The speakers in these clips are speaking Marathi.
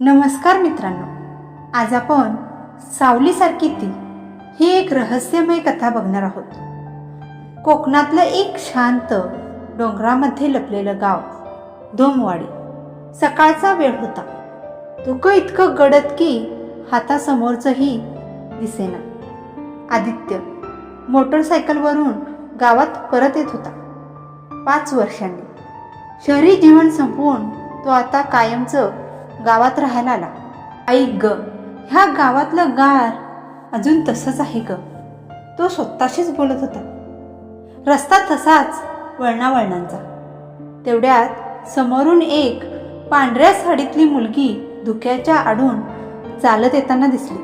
नमस्कार मित्रांनो. आज आपण सावलीसारखी ती ही एक रहस्यमय कथा बघणार आहोत. कोकणातलं एक शांत डोंगरामध्ये लपलेलं गाव धोमवाडी. सकाळचा वेळ होता. धुकं इतकं गडद की हातासमोरचंही दिसेना. आदित्य मोटरसायकलवरून गावात परत येत होता. पाच वर्षांनी. शहरी जीवन संपवून तो आता कायमचं गावात राहायला आला ऐक ग ह्या गावातलं गार अजून तसंच आहे ग. तो स्वतःशीच बोलत होता. रस्ता तसाच वळणावळणांचा. तेवढ्यात समोरून एक पांढऱ्या साडीतली मुलगी धुक्याच्या आडून चालत येताना दिसली.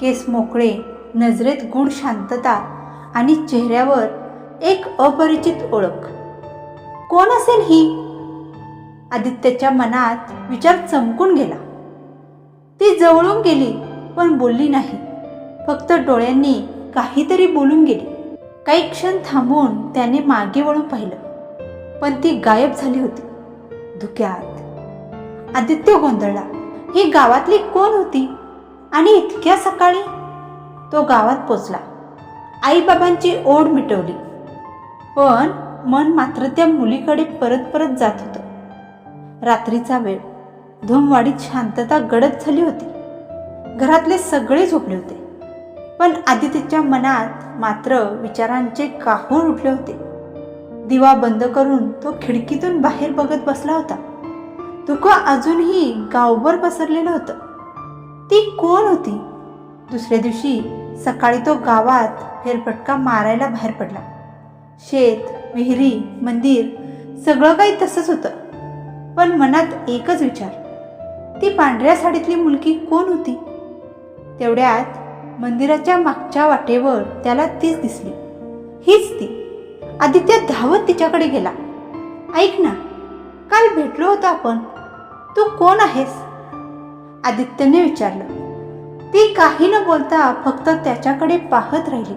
केस मोकळे नजरेत गूढ शांतता आणि चेहऱ्यावर एक अपरिचित ओळख. कोण असेल ही? आदित्यच्या मनात विचार चमकून गेला. ती जवळून गेली पण बोलली नाही. फक्त डोळ्यांनी काहीतरी बोलून गेली. काही क्षण थांबून त्याने मागे वळून पाहिलं पण ती गायब झाली होती. धुक्यात. आदित्य गोंधळला. ही गावातली कोण होती? आणि इतक्या सकाळी? तो गावात पोचला. आईबाबांची ओढ मिटवली. पण मन मात्र त्या मुलीकडे परत परत जात होतं. रात्रीचा वेळ. धुमवाडीत शांतता गडद झाली होती. घरातले सगळे झोपले होते. पण आदित्यच्या मनात मात्र विचारांचे काहूर उठले होते. दिवा बंद करून तो खिडकीतून बाहेर बघत बसला होता. धुकं अजूनही गावभर पसरलेलं होतं. ती कोण होती? दुसऱ्या दिवशी सकाळी तो गावात फेरफटका मारायला बाहेर पडला. शेत विहिरी मंदिर सगळं काही तसंच होतं. पण मनात एकच विचार. ती पांढऱ्या साडीतली मुलगी कोण होती? तेवढ्यात मंदिराच्या मागच्या वाटेवर त्याला तीच दिसली. हीच ती. आदित्य धावत तिच्याकडे गेला. ऐक ना काल भेटलो होतो आपण. तू कोण आहेस? आदित्यने विचारलं. ती काही न बोलता फक्त त्याच्याकडे पाहत राहिली.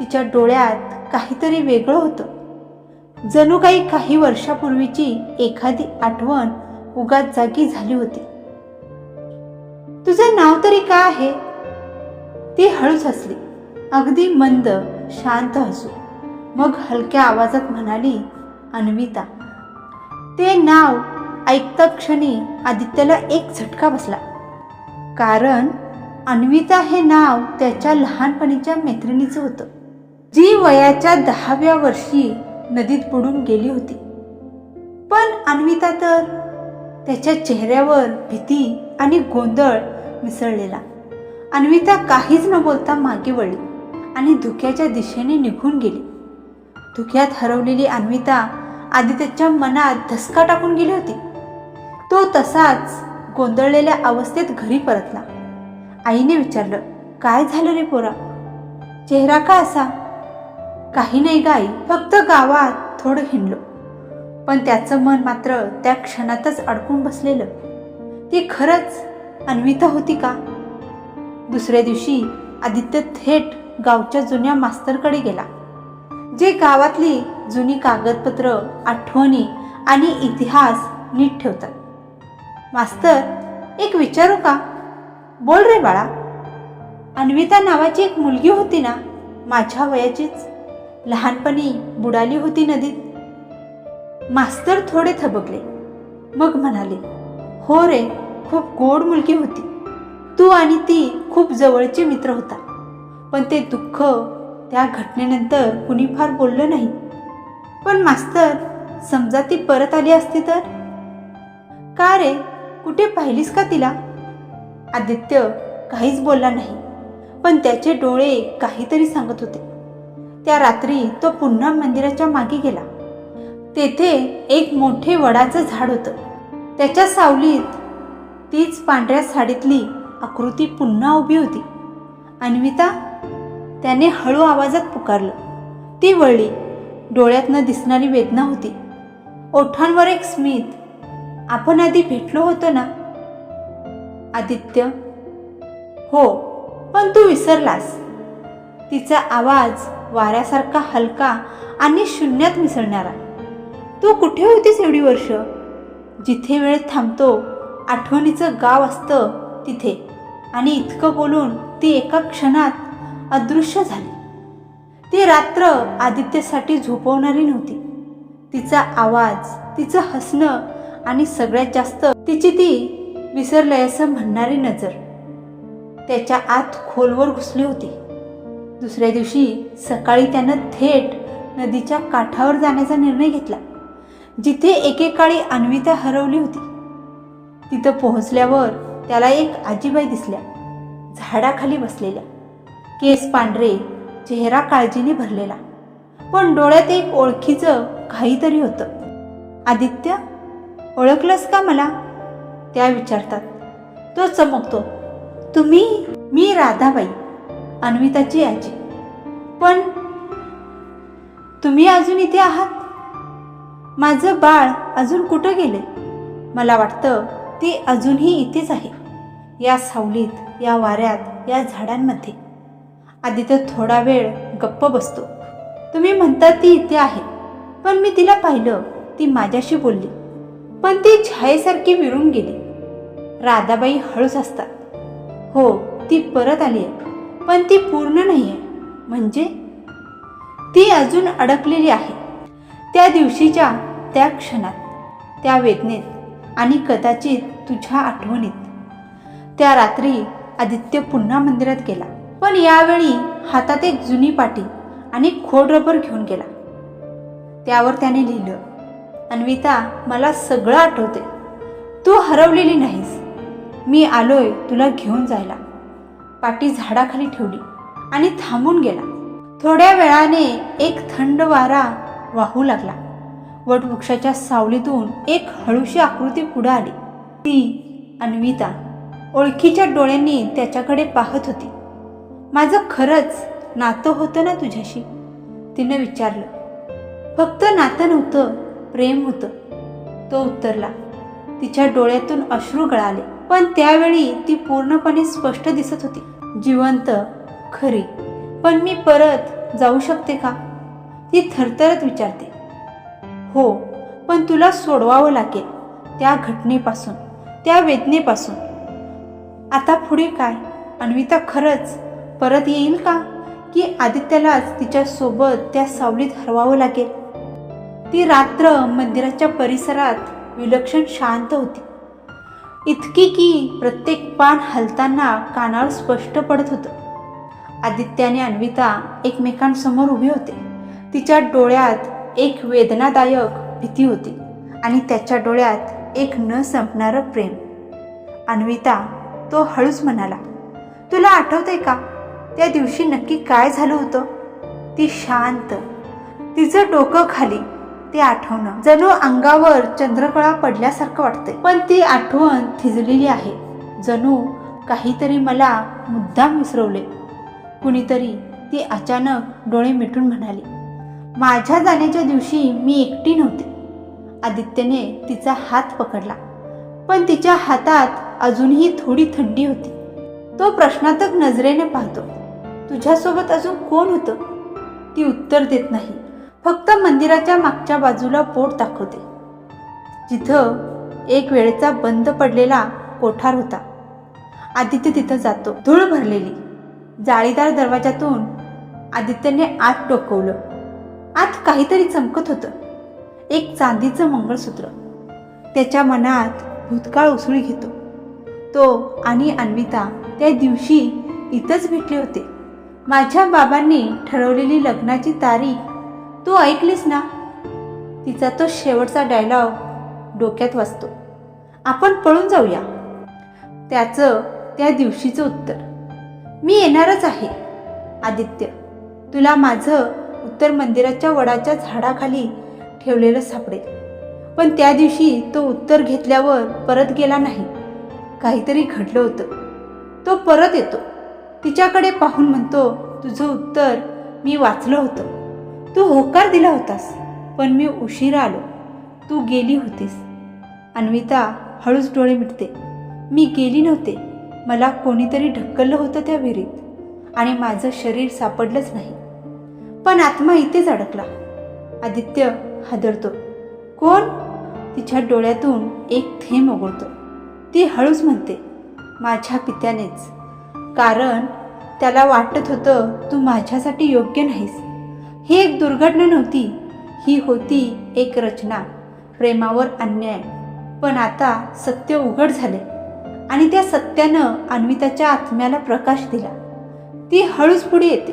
तिच्या डोळ्यात काहीतरी वेगळं होतं. जणू काही काही वर्षापूर्वीची एखादी आठवण उगाच जागी झाली होती. तुझं नाव तरी काय आहे? ती हळूच हसली. अगदी मंद शांत हसू. मग हलक्या आवाजात म्हणाली अन्विता ते नाव ऐकता क्षणी आदित्यला एक झटका बसला. कारण अन्विता हे नाव त्याच्या लहानपणीच्या मैत्रिणीचं होतं. जी वयाच्या दहाव्या वर्षी नदीत बुडून गेली होती. पण अन्विता तर त्याच्या चेहऱ्यावर भीती आणि गोंधळ मिसळलेला. अन्विता काहीच न बोलता मागे वळली आणि धुक्याच्या दिशेने निघून गेली. धुक्यात हरवलेली अन्विता आदित्यच्या मनात धसका टाकून गेली होती. तो तसाच गोंधळलेल्या अवस्थेत घरी परतला. आईने विचारलं काय झालं रे पोरा? चेहरा का असा? काही नाही गाई फक्त गावात थोडं हिंडलो. पण त्याचं मन मात्र त्या क्षणातच अडकून बसलेलं. ती खरंच अन्विता होती का? दुसऱ्या दिवशी आदित्य थेट गावच्या जुन्या मास्तरकडे गेला जे गावातली जुनी कागदपत्र आठवणी आणि इतिहास नीट ठेवतात. मास्तर एक विचारू का? बोल रे बाळा. अन्विता नावाची एक मुलगी होती ना माझ्या वयाचीच. लहानपणी बुडाली होती नदीत. मास्तर थोडे थबकले. मग म्हणाले हो रे खूप गोड मुलगी होती. तू आणि ती खूप जवळचे मित्र होता. पण ते दुःख त्या घटनेनंतर कुणी फार बोललं नाही. पण मास्तर समजा ती परत आली असती तर? का रे कुठे पाहिलीस का तिला? आदित्य काहीच बोलला नाही पण त्याचे डोळे काहीतरी सांगत होते. त्या रात्री तो पुन्हा मंदिराच्या मागे गेला. तेथे एक मोठे वडाचं झाड होतं. त्याच्या सावलीत तीच पांढऱ्या साडीतली आकृती पुन्हा उभी होती. अन्विता त्याने हळू आवाजात पुकारलं. ती वळली. डोळ्यातनं दिसणारी वेदना होती. ओठांवर एक स्मित आपण आधी भेटलो होतो ना? आदित्य. हो पण तू विसरलास. तिचा आवाज वाऱ्यासारखा हलका आणि शून्यात मिसळणारा. तू कुठे होतीस एवढी वर्ष? जिथे वेळ थांबतो आठवणीचं गाव असतं तिथे. आणि इतकं बोलून ती एका क्षणात अदृश्य झाली. ती रात्र आदित्यसाठी झोपवणारी नव्हती. तिचा आवाज तिचं हसणं आणि सगळ्यात जास्त तिची ती विसरलंय असं म्हणणारी नजर. त्याच्या आत खोलवर घुसली होती. दुसऱ्या दिवशी सकाळी त्यानं थेट नदीच्या काठावर जाण्याचा निर्णय घेतला. जिथे एकेकाळी अन्विता हरवली होती. तिथं पोहोचल्यावर त्याला एक आजीबाई दिसल्या. झाडाखाली बसलेल्या. केस पांढरे चेहरा काळजीने भरलेला. पण डोळ्यात एक ओळखीचं काहीतरी होतं. आदित्य ओळखलंस का मला? त्या विचारतात. तो चमकतो. तुम्ही मी राधाबाई. अन्विताची आजी. पण तुम्ही अजून इथे आहात? माझं बाळ अजून कुठं गेले मला वाटतं ती अजूनही इथेच आहे या सावलीत या वाऱ्यात या झाडांमध्ये. आदित्य थोडा वेळ गप्प बसतो. तुम्ही म्हणता ती इथे आहे पण मी तिला पाहिलं ती माझ्याशी बोलली. पण ती छायेसारखी विरून गेली. राधाबाई हळूच असतात हो ती परत आली आहे पण ती पूर्ण नाही आहे म्हणजे? ती अजून अडकलेली आहे. त्या दिवशीच्या त्या क्षणात त्या वेदनेत आणि कदाचित तुझ्या आठवणीत. त्या रात्री आदित्य पुन्हा मंदिरात गेला. पण यावेळी हातात एक जुनी पाटी आणि खोड रबर घेऊन गेला. त्यावर त्याने लिहिलं अन्विता मला सगळं आठवते तू हरवलेली नाहीस. मी आलोय तुला घेऊन जायला. पाटी झाडाखाली ठेवली आणि थांबून गेला. थोड्या वेळाने एक थंड वारा वाहू लागला. वटवृक्षाच्या सावलीतून एक हळूशी आकृती पुढे आली. ती अन्विता ओळखीच्या डोळ्यांनी त्याच्याकडे पाहत होती. माझं खरंच नातं होतं ना तुझ्याशी? तिनं विचारलं. फक्त नातं नव्हतं प्रेम होतं. तो उत्तरला तिच्या डोळ्यातून अश्रू गळाले. पण त्यावेळी ती पूर्णपणे स्पष्ट दिसत होती. जिवंत खरी. पण मी परत जाऊ शकते का? ती थरथरत विचारते. हो पण तुला सोडवावं लागेल त्या घटनेपासून त्या वेदनेपासून. आता पुढे काय? अन्विता खरंच परत येईल का? की आदित्यालाच तिच्यासोबत त्या सावलीत हरवावं लागेल? ती रात्र मंदिराच्या परिसरात विलक्षण शांत होती. इतकी की प्रत्येक पान हलताना कानावर स्पष्ट पडत होतं. आदित्य आणि अन्विता एकमेकांसमोर उभे होते. तिच्या डोळ्यात एक वेदनादायक भीती होती आणि त्याच्या डोळ्यात एक न संपणारं प्रेम. अन्विता तो हळूच म्हणाला तुला आठवतंय का? त्या दिवशी नक्की काय झालं होतं? ती शांत तिचं डोकं खाली ते आठवणं. जणू अंगावर चंद्रकळा पडल्यासारखं वाटते पण ती आठवण थिजलेली आहे. जणू काहीतरी मला मुद्दाम विसरवले. कुणीतरी ती अचानक डोळे मिटून म्हणाली माझ्या जाण्याच्या दिवशी मी एकटी नव्हते. आदित्यने तिचा हात पकडला. पण तिच्या हातात अजूनही थोडी थंडी होती. तो प्रश्नातक नजरेने पाहतो. तुझ्यासोबत अजून कोण होतं? ती उत्तर देत नाही. फक्त मंदिराच्या मागच्या बाजूला बोट दाखवते. जिथं एक वेळेचा बंद पडलेला कोठार होता. आदित्य तिथं जातो. धूळ भरलेली. जाळीदार दरवाजातून आदित्यने आत टोकवलं आत काहीतरी चमकत होतं. एक चांदीचं मंगळसूत्र. त्याच्या मनात भूतकाळ उसळी घेतो. तो आणि अन्विता त्या दिवशी इथंच भेटले होते. माझ्या बाबांनी ठरवलेली लग्नाची तारीख तू ऐकलीस ना? तिचा तो शेवटचा डायलॉग डोक्यात वाचतो आपण पळून जाऊया. त्याचं त्या दिवशीचं उत्तर. मी येणारच आहे आदित्य. तुला माझं उत्तर मंदिराच्या वडाच्या झाडाखाली ठेवलेलं सापडेल. पण त्या दिवशी तो उत्तर घेतल्यावर परत गेला नाही. काहीतरी घडलं होतं. तो परत येतो. तिच्याकडे पाहून म्हणतो तुझं उत्तर मी वाचलं होतं. तू होकार दिला होतास पण मी उशीरा आलो. तू गेली होतीस. अन्विता हळूच डोळे मिटते. मी गेली नव्हते. मला कोणीतरी ढकललं होतं त्या विहिरीत आणि माझं शरीर सापडलंच नाही. पण आत्मा इथेच अडकला. आदित्य हादरतो. कोण? तिच्या डोळ्यातून एक थेंब ओघळतो. ती हळूच म्हणते माझ्या पित्यानेच. कारण त्याला वाटत होतं तू माझ्यासाठी योग्य नाहीस. ही एक दुर्घटना नव्हती. ही होती एक रचना प्रेमावर अन्याय. पण आता सत्य उघड झाले आणि त्या सत्यानं अन्विताच्या आत्म्याला प्रकाश दिला. ती हळूच पुढे येते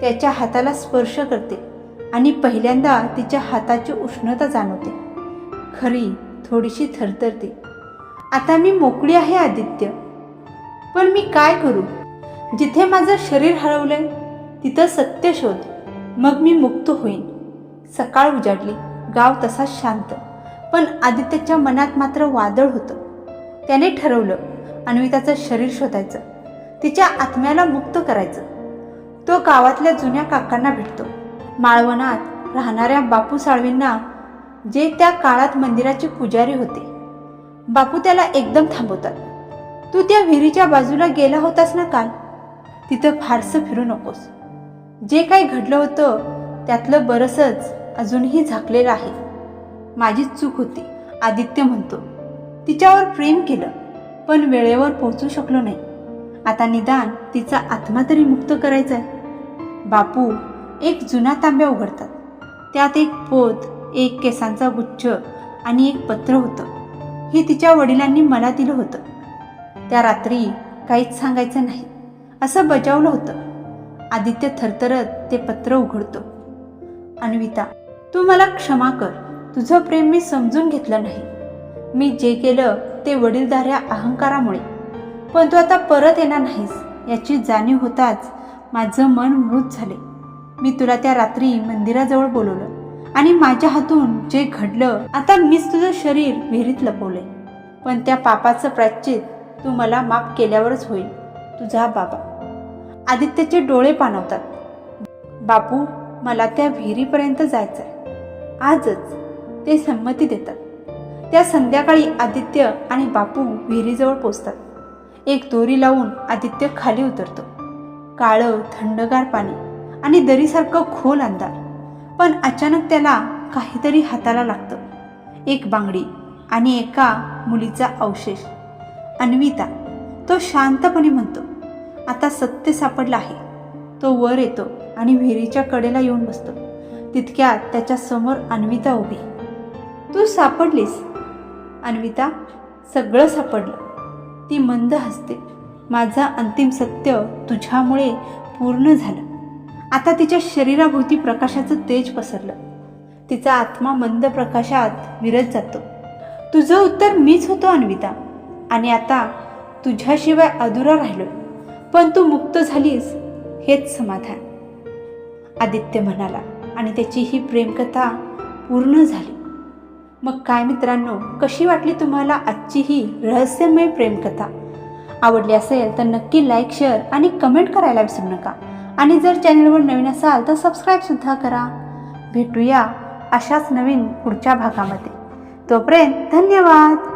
त्याच्या हाताला स्पर्श करते आणि पहिल्यांदा तिच्या हाताची उष्णता जाणवते. खरी थोडीशी थरथरते. आता मी मोकळी आहे आदित्य. पण मी काय करू? जिथे माझं शरीर हरवलंय तिथं सत्य शोध. मग मी मुक्त होईन. सकाळ उजाडली गाव तसाच शांत. पण आदित्यच्या मनात मात्र वादळ होतं. त्याने ठरवलं अन्विताचं शरीर शोधायचं. तिच्या आत्म्याला मुक्त करायचं. तो गावातल्या जुन्या काकांना भेटतो. माळवणात राहणाऱ्या बापू साळवींना जे त्या काळात मंदिराचे पुजारी होते. बापू त्याला एकदम थांबवतात. तू त्या विहिरीच्या बाजूला गेला होतास ना काल? तिथं फारसं फिरू नकोस. जे काही घडलं होतं त्यातलं बरंचच अजूनही झाकलेलं आहे. माझी चूक होती आदित्य म्हणतो. तिच्यावर प्रेम केलं पण वेळेवर पोहोचू शकलो नाही. आता निदान तिचा आत्मा तरी मुक्त करायचा आहे. बापू एक जुना तांब्या उघडतात. त्यात एक पोत एक केसांचा गुच्छ आणि एक पत्र होतं. हे तिच्या वडिलांनी मला दिलं होतं. त्या रात्री काहीच सांगायचं नाही. असं बजावलं होतं. आदित्य थरथरत ते पत्र उघडतो. अन्विता तू मला क्षमा कर. तुझं प्रेम मी समजून घेतलं नाही. मी जे केलं ते वडीलधाऱ्या अहंकारामुळे. पण तू आता परत येणार नाहीस याची जाणीव होताच माझं मन मृत झाले. मी तुला त्या रात्री मंदिराजवळ बोलवलं आणि माझ्या हातून जे घडलं आता मीच तुझं शरीर विहिरीत लपवलंय. पण त्या पापाचं प्रायश्चित तू मला माफ केल्यावरच होईल. तुझा बाबा. आदित्यचे डोळे पाणवतात बापू मला त्या विहिरीपर्यंत जायचंय. आजच ते संमती देतात. त्या संध्याकाळी आदित्य आणि बापू विहिरीजवळ पोचतात. एक दोरी लावून आदित्य खाली उतरतो. काळं थंडगार पाणी आणि दरीसारखं खोल अंधार. पण अचानक त्याला काहीतरी हाताला लागतं. एक बांगडी आणि एका मुलीचा अवशेष. अन्विता तो शांतपणे म्हणतो आता सत्य सापडलं आहे. तो वर येतो आणि विहिरीच्या कडेला येऊन बसतो. तितक्यात त्याच्यासमोर अन्विता उभी. तू सापडलीस. अन्विता सगळं सापडलं. ती मंद हसते. माझा अंतिम सत्य तुझ्यामुळे पूर्ण झालं. आता तिच्या शरीराभोवती प्रकाशाचं तेज पसरलं. तिचा आत्मा मंद प्रकाशात विरत जातो. तुझं उत्तर मीच होतो अन्विता. आणि आता तुझ्याशिवाय अधुरा राहिलोय. पण तू मुक्त झालीस हेच समाधान. आदित्य म्हणाला आणि त्याची ही प्रेमकथा पूर्ण झाली. मग काय मित्रांनो कशी वाटली तुम्हाला आजची ही रहस्यमय प्रेमकथा? आवडली असेल तर नक्की लाईक शेअर आणि कमेंट करायला विसरू नका. आणि जर चॅनलवर नवीन असाल तर सबस्क्राईबसुद्धा करा. भेटूया अशाच नवीन पुढच्या भागामध्ये. तोपर्यंत धन्यवाद!